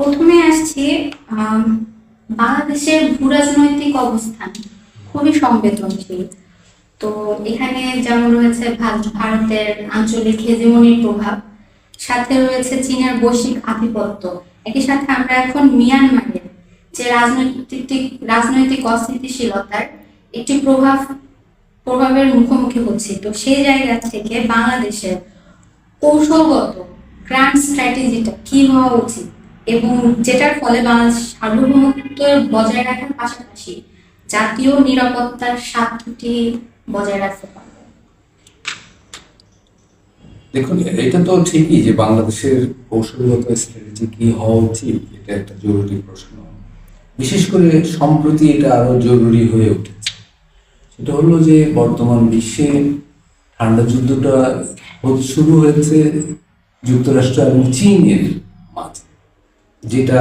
প্রথমে আসছি বাংলাদেশের ভূরাজনৈতিক অবস্থান খুবই সংবেদনশীল। তো এখানে যেমন রয়েছে ভারতের আঞ্চলিক হেজিমনির প্রভাব, সাথে রয়েছে চীনের বৈশ্বিক আধিপত্য। একই সাথে আমরা এখন মিয়ানমারের যে রাজনৈতিক রাজনৈতিক অস্থিতিশীলতার একটি প্রভাব, প্রভাবের মুখোমুখি হচ্ছে। তো সেই জায়গা থেকে বাংলাদেশের কৌশলগত গ্র্যান্ড স্ট্র্যাটেজিটা কি হওয়া উচিত? এবং যেটার ফলে বাংলাদেশ সার্বভৌমত্ব বজায় রাখার পাশাপাশি জাতীয় নিরাপত্তার স্বার্থটি বজায় রাখতে দেখুন, এটা তো ঠিকই যে বাংলাদেশের কৌশলগত স্ট্র্যাটেজি কি হওয়া উচিত, এটা একটা জরুরি প্রশ্ন। বিশেষ করে সম্প্রতি এটা আরও জরুরি হয়ে উঠেছে। সেটা হলো যে বর্তমান বিশ্বে ঠান্ডা যুদ্ধটা শুরু হয়েছে যুক্তরাষ্ট্র এবং চীনের মাঝে। যেটা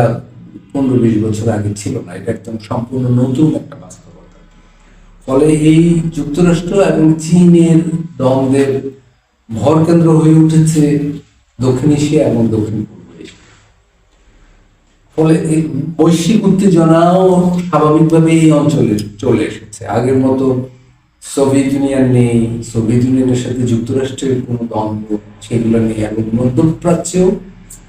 পনেরো বিশ বছর আগে ছিল না, এটা একদম সম্পূর্ণ নতুন একটা বাস্তবতা। ফলে এই যুক্তরাষ্ট্র এবং চীনের দ্বন্দ্বের ভর কেন্দ্র হয়ে উঠেছে দক্ষিণ এশিয়া এবং দক্ষিণ পূর্ব এশিয়া। ফলে এই বৈশ্বিক উত্তেজনাও স্বাভাবিকভাবে এই অঞ্চলে চলে এসেছে। আগের মতো সোভিয়েত ইউনিয়ন নেই, সোভিয়েত ইউনিয়নের সাথে যুক্তরাষ্ট্রের কোনো দ্বন্দ্ব সেগুলো নেই। এবং মধ্যপ্রাচ্যেও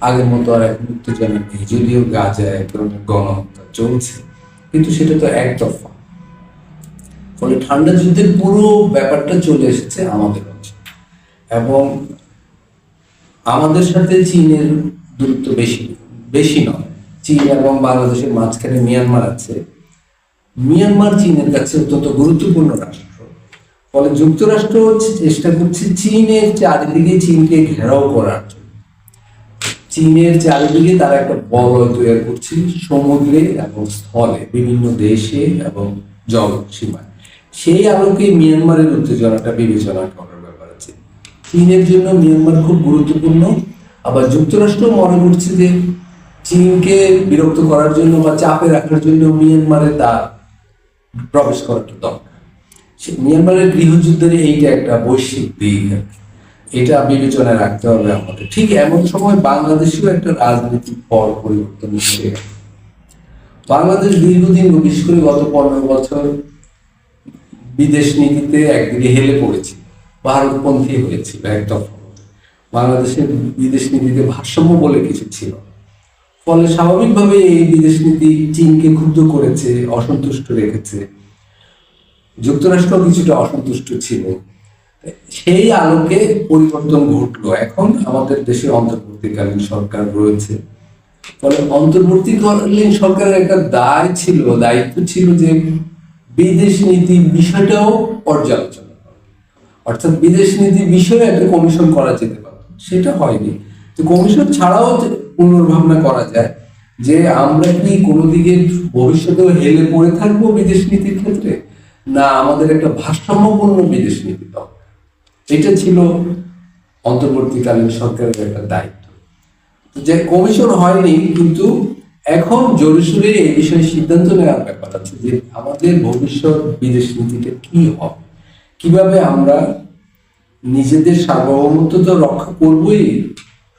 আগের মতো আর এখন উত্তেজনা নেই। যদিও গাজা এক ধরনের গণহত্যা চলছে, কিন্তু সেটা তো একতরফা ফলে ঠান্ডা যুদ্ধের পুরো ব্যাপারটা চলে এসেছে আমাদের অঞ্চলে। এবং আমাদের সাথে চীনের দূরত্ব বেশি বেশি নয়। চীন এবং বাংলাদেশের মাঝখানে মিয়ানমার আছে। মিয়ানমার চীনের কাছে অত্যন্ত গুরুত্বপূর্ণ রাষ্ট্র। ফলে যুক্তরাষ্ট্র চেষ্টা করছে চীনের চারিদিকে চীনকে ঘেরাও করার জন্য। চীনের চারিদিকে তারা একটা বলয় তৈরি করছে সমুদ্রে এবং স্থলে, বিভিন্ন দেশে এবং জল সীমায় সেই আলোকে মিয়ানমারের উত্তেজনাটা বিবেচনা করার ব্যাপার আছে। চীনের জন্য মিয়ানমার খুব গুরুত্বপূর্ণ। আবার যুক্তরাষ্ট্র মনে করছে যে চীনকে বিরক্ত করার জন্য বা চাপে রাখার জন্য মিয়ানমারে তার প্রবেশ করাটা দরকার। মিয়ানমারের গৃহযুদ্ধের এইটা একটা বৈশ্বিক দিক আর কি। এটা বিবেচনায় রাখতে হবে আমাদের। ঠিক এমন সময় বাংলাদেশেও একটা রাজনৈতিক পর পরিবর্তন হচ্ছে বাংলাদেশ দীর্ঘদিন বিশেষ করে গত পনেরো বছর বিদেশ নীতিতে একদিকে হেলে পড়েছে, ভারতপন্থী হয়েছিল একদম বাংলাদেশের বিদেশ নীতিতে ভারসাম্য বলে কিছু ছিল। ফলে স্বাভাবিকভাবে এই বিদেশ নীতি চীনকে ক্ষুব্ধ করেছে, অসন্তুষ্ট রেখেছে। যুক্তরাষ্ট্র কিছুটা অসন্তুষ্ট ছিল। সেই আলোকে পরিবর্তন ঘটলো। এখন আমাদের দেশে অন্তর্বর্তীকালীন সরকার রয়েছে। ফলে অন্তর্বর্তীকালীন সরকারের একটা দায় ছিল, দায়িত্ব ছিল যে বিদেশ নীতি বিষয়টাও পর্যালোচনা অর্থাৎ বিদেশ নীতি বিষয়ে একটা কমিশন করা যেতে পারে। সেটা হয়নি। তো কমিশন ছাড়াও পুনর্ভাবনা করা যায়, যে আমরা কি কোনো দিকে ভবিষ্যতেও হেলে পড়ে থাকব বিদেশ নীতির ক্ষেত্রে? না, আমাদের একটা ভারসাম্যপূর্ণ বিদেশ নীতি দরকার। এটা ছিল অন্তর্বর্তীকালীন সরকারের একটা দায়িত্ব। যে কমিশন হয়নি, কিন্তু এখন জোরে সোরে এই বিষয়ে সিদ্ধান্ত নেওয়ার ব্যাপার আছে যে আমাদের ভবিষ্যৎ বিদেশ নীতিটা কি হবে। কীভাবে আমরা নিজেদের সার্বভৌমত্ব তো রক্ষা করবই,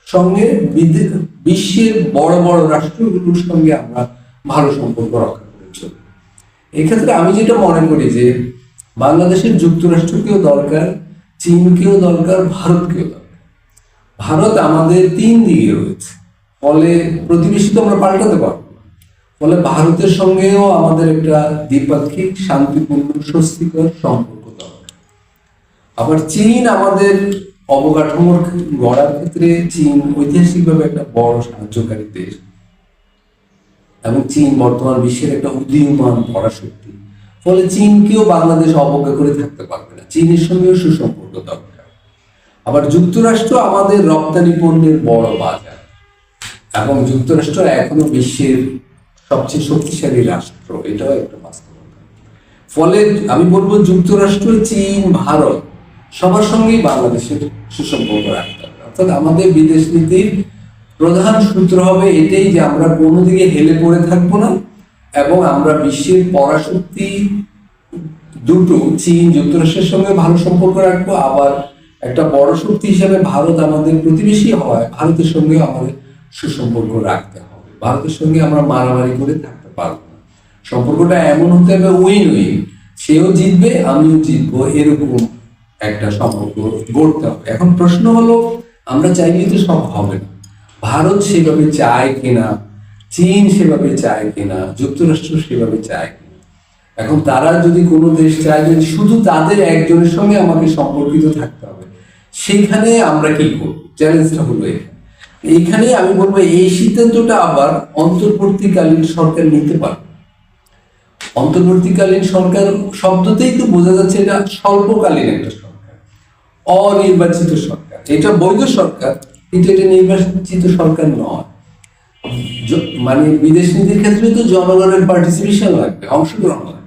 সঙ্গে বিশ্বের বড় বড় রাষ্ট্রগুলোর সঙ্গে আমরা ভালো সম্পর্ক রক্ষা করে চলব। এক্ষেত্রে আমি যেটা মনে করি যে বাংলাদেশের যুক্তরাষ্ট্রকেও দরকার চীনকেও দরকার, ভারতকেও দরকার। ভারত আমাদের তিন দিকে রয়েছে। ফলে প্রতিবেশী তো আমরা পাল্টাতে পারব ফলে ভারতের সঙ্গেও আমাদের একটা দ্বিপাক্ষিক, শান্তিপূর্ণ, স্বস্তিকর সম্পর্ক দরকার। আবার চীন আমাদের অবকাঠামোর গড়ার ক্ষেত্রে চীন ঐতিহাসিকভাবে একটা বড় সাহায্যকারী দেশ। এবং চীন বর্তমান বিশ্বের একটা উদীয়মান পরাশক্তি। ফলে চীনকেও বাংলাদেশ অবজ্ঞা করে থাকতে পারবে না। চীনের সঙ্গেও সুসম্পর্ক দরকার আবার যুক্তরাষ্ট্র আমাদের রপ্তানি পণ্যের বড় বাজার। এবং যুক্তরাষ্ট্র এখনও বিশ্বের সবচেয়ে শক্তিশালী রাষ্ট্র, এটাও একটা বাস্তবতা। ফলে আমি বলব যুক্তরাষ্ট্র, চীন, ভারত সবার সঙ্গেই বাংলাদেশের সুসম্পর্ক রাখতে হবে। অর্থাৎ আমাদের বিদেশ নীতির প্রধান সূত্র হবে এটাই যে আমরা কোনো দিকে হেলে পড়ে থাকব না এবং আমরা বিশ্বের পরাশক্তি দুটো চীন যুক্তরাষ্ট্রের সঙ্গে ভালো সম্পর্ক রাখব, আবার একটা বড় শক্তি হিসেবে ভারত আমাদের প্রতিবেশী হওয়ায় ভারতের সঙ্গে আমাদের সুসম্পর্ক রাখতে হবে। ভারতের সঙ্গে আমরা মারামারি করে থাকতে পারব না। সম্পর্কটা এমন হতে হবে উইন উইন সেও জিতবে, আমিও জিতবো, এরকম একটা সম্পর্ক গড়তে হবে। এখন প্রশ্ন হলো, আমরা চাইলেই তো সব হবে না। ভারত সেভাবে চায় কিনা, চীন সেভাবে চায় কিনা, যুক্তরাষ্ট্র সেভাবে চায় এখন তারা যদি কোনো দেশ চায় যে শুধু তাদের একজনের সঙ্গে আমাকে সম্পর্কিত থাকতে হবে, সেখানে আমরা কি করব? চ্যালেঞ্জটা হলো এখানে। আমি বলব, এই সিদ্ধান্তটা আবার অন্তর্বর্তীকালীন সরকার নিতে পারবে অন্তর্বর্তীকালীন সরকার শব্দতেই তো বোঝা যাচ্ছে এটা স্বল্পকালীন একটা সরকার, অনির্বাচিত সরকার। এটা বৈধ সরকার, কিন্তু এটা নির্বাচিত সরকার নয়। মানে বিদেশ নীতির ক্ষেত্রে তো জনগণের পার্টিসিপেশন লাগবে, অংশগ্রহণ লাগবে।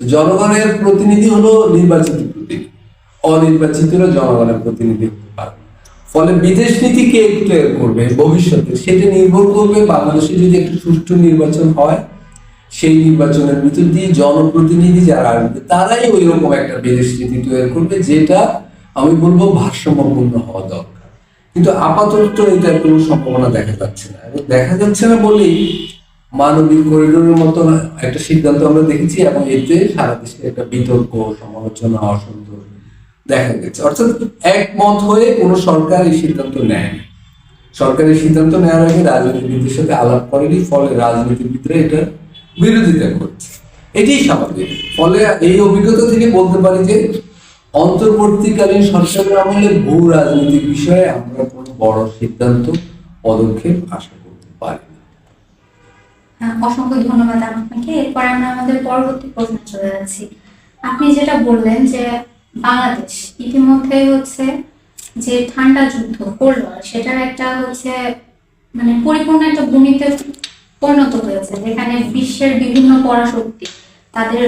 জনগণের প্রতিনিধি হলো নির্বাচিত প্রতিনিধি অনির্বাচিতরা জনগণের প্রতিনিধি হতে পারবে ফলে বিদেশ নীতি কে তৈরি করবে ভবিষ্যতে সেটা নির্ভর করবে বাংলাদেশে যদি একটা সুষ্ঠু নির্বাচন হয়, সেই নির্বাচনের ভিতর দিয়ে জনপ্রতিনিধি যারা আসবে, তারাই ওই রকম একটা বিদেশ নীতি তৈরি করবে যেটা আমি বলব ভারসাম্যপূর্ণ হওয়া দরকার। কিন্তু আপাতত এটার কোনো সম্ভাবনা দেখা যাচ্ছে না। দেখা যাচ্ছে না বলেই মানবিক করিডোরের মতো একটা সিদ্ধান্ত আমরা দেখেছি এবং এতে সারা দেশে একটা বিতর্ক, সমালোচনা, অসন্তোষ দেখা গেছে। অর্থাৎ একমত হয়ে কোনো সরকার এই সিদ্ধান্ত নেয় সরকারের সিদ্ধান্ত নেওয়ার আগে রাজনীতিবিদদের সাথে আলাপ করেনি, ফলে রাজনীতিবিদরা এটা বিরোধিতা করছে। এটাই স্বাভাবিক। ফলে এই অভিজ্ঞতা থেকে বলতে পারি যে অন্তর্বর্তীকালীন সরকারের আমলে ভূ রাজনীতির বিষয়ে আমরা কোনো বড় সিদ্ধান্ত, পদক্ষেপ আসে অসংখ্য ধন্যবাদ আপনাকে। এরপর আমরা আমাদের পরবর্তী প্রশ্নে চলে যাচ্ছি। আপনি যেটা বললেন যে বাংলাদেশ ইতিমধ্যে হচ্ছে যে ঠান্ডা যুদ্ধ করল, সেটার একটা হচ্ছে মানে পরিপূর্ণ একটা ভূমিতে পরিণত হয়েছে, যেখানে বিশ্বের বিভিন্ন পরাশক্তি তাদের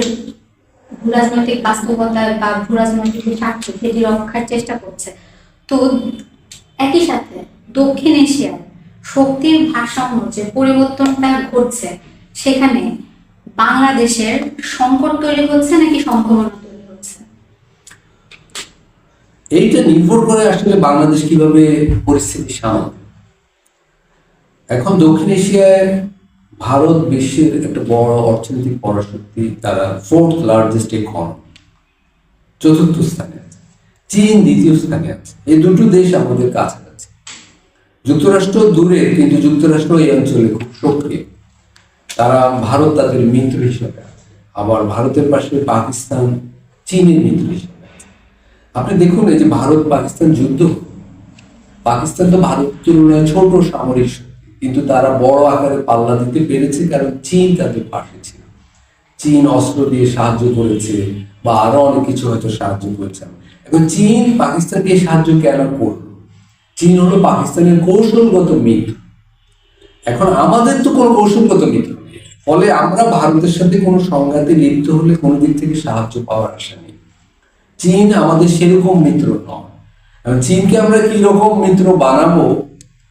ভূরাজনৈতিক বাস্তবতা বা ভূরাজনৈতিক স্বার্থ সেটি রক্ষার চেষ্টা করছে। তো একই সাথে দক্ষিণ এশিয়ার শক্তির ভারসাম্য যে পরিবর্তনটা ঘটছে, সেখানে বাংলাদেশের সংকট তৈরি হচ্ছে নাকি সম্ভাবনা তৈরি হচ্ছে? এইটা নির্ভর করে আসলে বাংলাদেশ কীভাবে পরিস্থিতি সামাল এখন দক্ষিণ এশিয়ায় ভারত বিশ্বের একটা বড় অর্থনৈতিক পরাশক্তি, তারা ফোর্থ লার্জেস্ট ইকোনমি চতুর্থ স্থানে চীন দ্বিতীয় স্থানে আছে। এই দুটো দেশ আমাদের কাছাকাছি যুক্তরাষ্ট্র দূরে, কিন্তু যুক্তরাষ্ট্র এই অঞ্চলে খুব সক্রিয়। তারা ভারত তাদের মিত্র হিসাবে আছে। আবার ভারতের পাশে পাকিস্তান চীনের মিত্র হিসাবে আপনি দেখুন, এই যে ভারত, পাকিস্তান যুদ্ধ পাকিস্তান তো ভারতের তুলনায় ছোট সামরিক শক্তি, কিন্তু তারা বড় আকারে পাল্লা দিতে পেরেছে কারণ চীন তাদের পাশে ছিল। চীন অস্ত্র দিয়ে সাহায্য করেছে বা আরও অনেক কিছু হয়তো সাহায্য করেছে। এখন চীন, পাকিস্তানকে সাহায্য কেন করল চীন হলো পাকিস্তানের কৌশলগত মিত্র। এখন আমাদের তো কোনো কৌশলগত মিত্র নেই। ফলে আমরা ভারতের সাথে কোনো সংঘাতে লিপ্ত হলে কোনো দিক থেকে সাহায্য পাওয়ার আশা নেই। চীন আমাদের সেরকম মিত্র নয়। চীনকে আমরা কি রকম মিত্র বানাবো,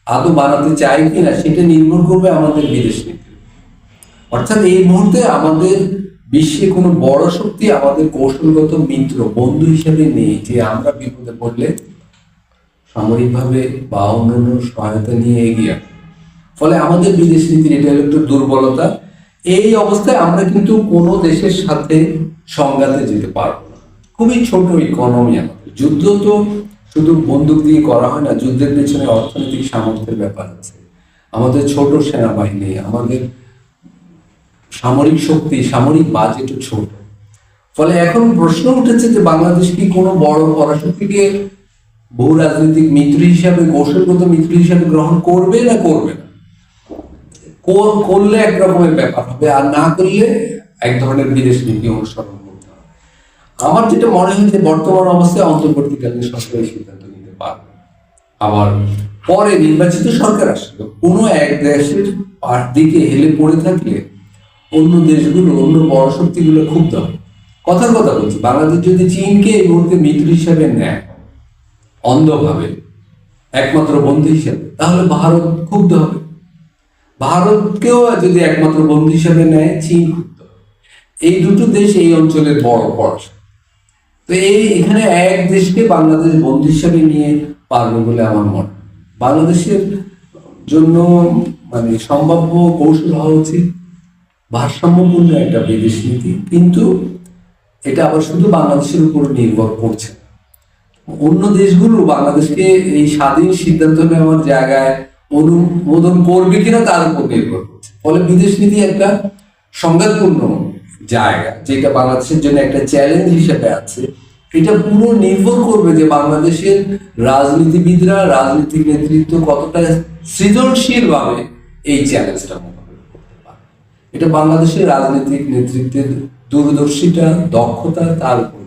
আদৌ বানাতে চাই কিনা, সেটা নির্ভর করবে আমাদের বিদেশ নীতি অর্থাৎ এই মুহূর্তে আমাদের বিশ্বে কোনো বড় শক্তি আমাদের কৌশলগত মিত্র, বন্ধু হিসেবে নেই যে আমরা বিপদে পড়লে সামরিকভাবে বা অন্যান্য সহায়তা নিয়ে এগিয়ে। ফলে আমাদের বিদেশ নীতির এটা একটা দুর্বলতা, এই অবস্থায় আমরা কিন্তু কোনো দেশের সাথে সংঘাতে যেতে পারব না। খুবই ছোট ইকোনমি আমাদের। যুদ্ধ তো শুধু বন্দুক দিয়ে করা হয় না, যুদ্ধের পেছনে অর্থনৈতিক সামর্থ্যের ব্যাপার আছে। আমাদের ছোট সেনাবাহিনী, আমাদের সামরিক শক্তি, সামরিক বাজেটও ছোট। ফলে এখন প্রশ্ন উঠেছে যে বাংলাদেশ কি কোনো বড় পরাশক্তিকে বহু রাজনৈতিক মিত্র হিসাবে, কৌশলগত মিত্র হিসাবে গ্রহণ করবে না করবে না? করলে এক রকমের ব্যাপার হবে? আর না করলে এক ধরনের বিদেশ নীতি অনুসরণ করতে হবে। আমার যেটা মনে হয় যে বর্তমান অবস্থায় অন্তর্বর্তীকালীন সরকার এই সিদ্ধান্ত নিতে পারবে আবার পরে নির্বাচিত সরকার আসলে কোনো এক দেশের দিকে হেলে পড়ে থাকলে অন্য দেশগুলো, অন্য বড় শক্তিগুলো ক্ষুব্ধ হবে। কথার কথা বলছি, বাংলাদেশ যদি চীনকে এই মুহূর্তে মিত্র হিসাবে নেয় অন্ধভাবে, একমাত্র বন্ধু হিসাবে, তাহলে ভারত ক্ষুব্ধ হবে। ভারতকেও যদি একমাত্র বন্ধু হিসাবে নেয়, চীন ক্ষুব্ধ এই দুটো দেশ এই অঞ্চলের বড় পড়াশোনা তো এই এখানে এক দেশকে বাংলাদেশ বন্ধু হিসাবে নিয়ে পারবে বলে আমার মনে বাংলাদেশের জন্য মানে সম্ভাব্য কৌশল হওয়া উচিত। ভারসাম্যপূর্ণ একটা বিদেশ নীতি। কিন্তু এটা আবার শুধু বাংলাদেশের উপর নির্ভর করছে। অন্য দেশগুলো বাংলাদেশকে এই স্বাধীন সিদ্ধান্ত নেওয়ার জায়গায় অনুমোদন করবে কিনা তার উপর নির্ভর করছে। ফলে বিদেশ নীতি একটা সংঘাতপূর্ণ জায়গা, যেটা বাংলাদেশের জন্য একটা চ্যালেঞ্জ হিসেবে আছে। এটা পুরো নির্ভর করবে যে বাংলাদেশের রাজনীতিবিদরা, রাজনৈতিক নেতৃত্ব কতটা সৃজনশীল ভাবে এই চ্যালেঞ্জটা মোকাবিলা করতে পারে এটা বাংলাদেশের রাজনৈতিক নেতৃত্বের দূরদর্শিতা, দক্ষতা, তার উপর